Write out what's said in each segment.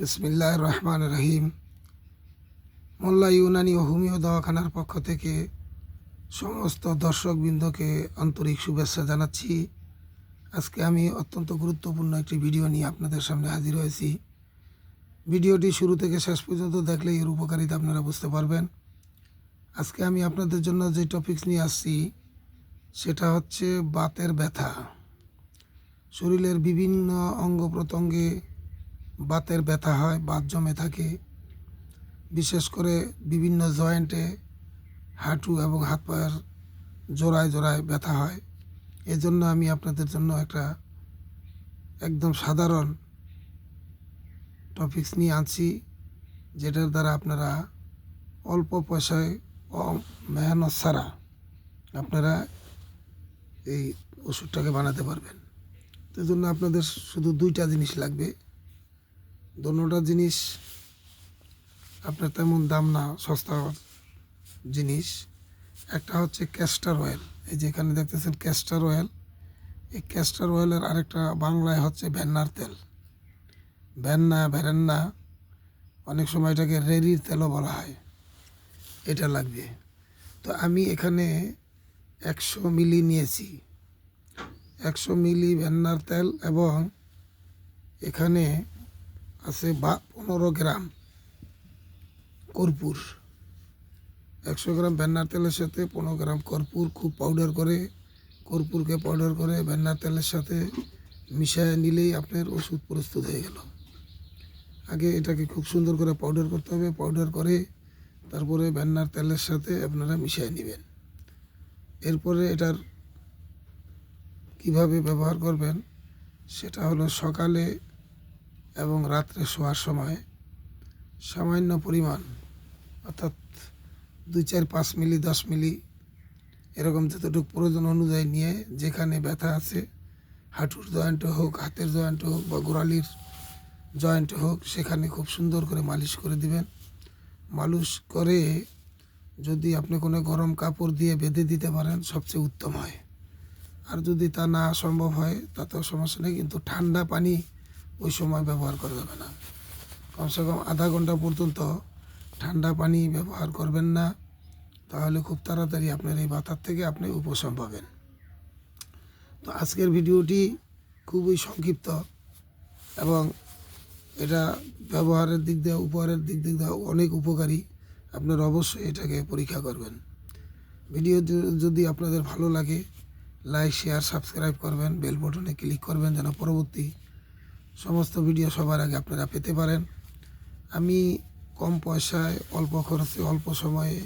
বিসমিল্লাহ রহমান রহিম। মোল্লা ইউনানি ও হোমিও দওয়াখানার পক্ষ থেকে সমস্ত দর্শকবৃন্দকে আন্তরিক শুভেচ্ছা জানাচ্ছি। আজকে আমি অত্যন্ত গুরুত্বপূর্ণ একটি ভিডিও নিয়ে আপনাদের সামনে হাজির হয়েছি। ভিডিওটি শুরু থেকে শেষ পর্যন্ত দেখলে এর উপকারিতা আপনারা বুঝতে পারবেন। আজকে আমি আপনাদের জন্য যে টপিকস নিয়ে আসছি, সেটা হচ্ছে বাতের ব্যথা। শরীরের বিভিন্ন অঙ্গ প্রত্যঙ্গে বাতের ব্যথা হয়, বাত জমে থাকে। বিশেষ করে বিভিন্ন জয়েন্টে হাঁটু এবং হাত পায়ের জোড়ায় জোড়ায় ব্যথা হয়। এজন্য আমি আপনাদের জন্য একটা একদম সাধারণ টপিকস নিয়ে আনছি, যেটার দ্বারা আপনারা অল্প পয়সায় মেহনত ছাড়া আপনারা এই ওষুধটাকে বানাতে পারবেন। তো জন্য আপনাদের শুধু দুইটা জিনিস লাগবে। দোনোটা জিনিস, আপনার তেমন দাম না, সস্তা জিনিস। একটা হচ্ছে ক্যাস্টার অয়েল এই যেখানে দেখতেছেন ক্যাস্টার অয়েল এই ক্যাস্টার অয়েলের আরেকটা বাংলায় হচ্ছে ভেন্নার তেল। ভেন্না, ভেরেন্না, অনেক সময় এটাকে রেরির তেলও বলা হয়। এটা লাগবে। তো আমি এখানে একশো মিলি নিয়েছি। একশো মিলি ভেন্নার তেল এবং এখানে আছে বা পনেরো গ্রাম কর্পূর। একশো গ্রাম ভেন্নার তেলের সাথে পনেরো গ্রাম কর্পূর খুব পাউডার করে। কর্পূরকে পাউডার করে ভেন্নার তেলের সাথে মিশিয়ে নিলেই আপনার ওষুধ প্রস্তুত হয়ে গেল। আগে এটাকে খুব সুন্দর করে পাউডার করতে হবে পাউডার করে তারপরে ভেন্নার তেলের সাথে আপনারা মিশিয়ে নেবেন। এরপরে এটার কীভাবে ব্যবহার করবেন সেটা হলো সকালে এবং রাত্রে শোয়ার সময় সামান্য পরিমাণ, অর্থাৎ দুই চার পাঁচ মিলি, দশ মিলি, এরকম যতটুকু প্রয়োজন অনুযায়ী নিয়ে যেখানে ব্যথা আছে, হাঁটুর জয়েন্টে হোক, হাতের জয়েন্টে হোক বা গোড়ালির জয়েন্টে হোক, সেখানে খুব সুন্দর করে মালিশ করে দিবেন। মালিশ করে যদি আপনি কোনো গরম কাপড় দিয়ে বেঁধে দিতে পারেন, সবচেয়ে উত্তম হয়। আর যদি তা না সম্ভব হয়, তাতেও সমস্যা নেই, কিন্তু ঠান্ডা পানি ওই সময় ব্যবহার করা যাবে না। কমসে কম আধা ঘণ্টা পর্যন্ত ঠান্ডা পানি ব্যবহার করবেন না। তাহলে খুব তাড়াতাড়ি আপনার এই বাতার থেকে আপনি উপশম পাবেন। তো আজকের ভিডিওটি খুবই সংক্ষিপ্ত এবং এটা ব্যবহারের দিক দিয়ে, উপহারের দিক দিক দিয়ে অনেক উপকারী। আপনারা অবশ্যই এটাকে পরীক্ষা করবেন। ভিডিও যদি আপনাদের ভালো লাগে, লাইক, শেয়ার, সাবস্ক্রাইব করবেন, বেল বটনে ক্লিক করবেন যেন পরবর্তী সমস্ত ভিডিও সবার আগে আপনারা পেতে পারেন। আমি কম পয়সায়, অল্প খরচে, অল্প সময়ে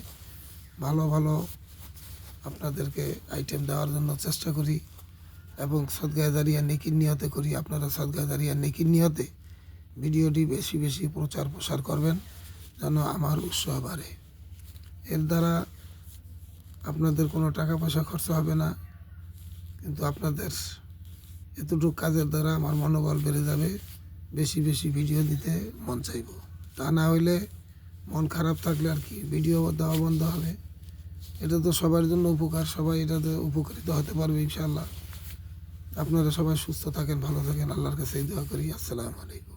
ভালো ভালো আপনাদেরকে আইটেম দেওয়ার জন্য চেষ্টা করি এবং সদগায় দাঁড়িয়ে নেকির নিয়তে করি। আপনারা সদগায় দাঁড়িয়ে নেকির নিয়তে ভিডিওটি বেশি বেশি প্রচার, প্রসার করবেন যেন আমার উৎসাহ বাড়ে। এর দ্বারা আপনাদের কোনো টাকা পয়সা খরচ হবে না, কিন্তু আপনাদের এতটুকু কাজের দ্বারা আমার মনোবল বেড়ে যাবে, বেশি বেশি ভিডিও দিতে মন চাইব। তা না হইলে মন খারাপ থাকলে আর কি, ভিডিও দেওয়া বন্ধ হবে। এটা তো সবার জন্য উপকার, সবাই এটাতে উপকৃত হতে পারবে ইনশাআল্লাহ। আপনারা সবাই সুস্থ থাকেন, ভালো থাকেন, আল্লাহর কাছে দোয়া করি, আসসালামু আলাইকুম।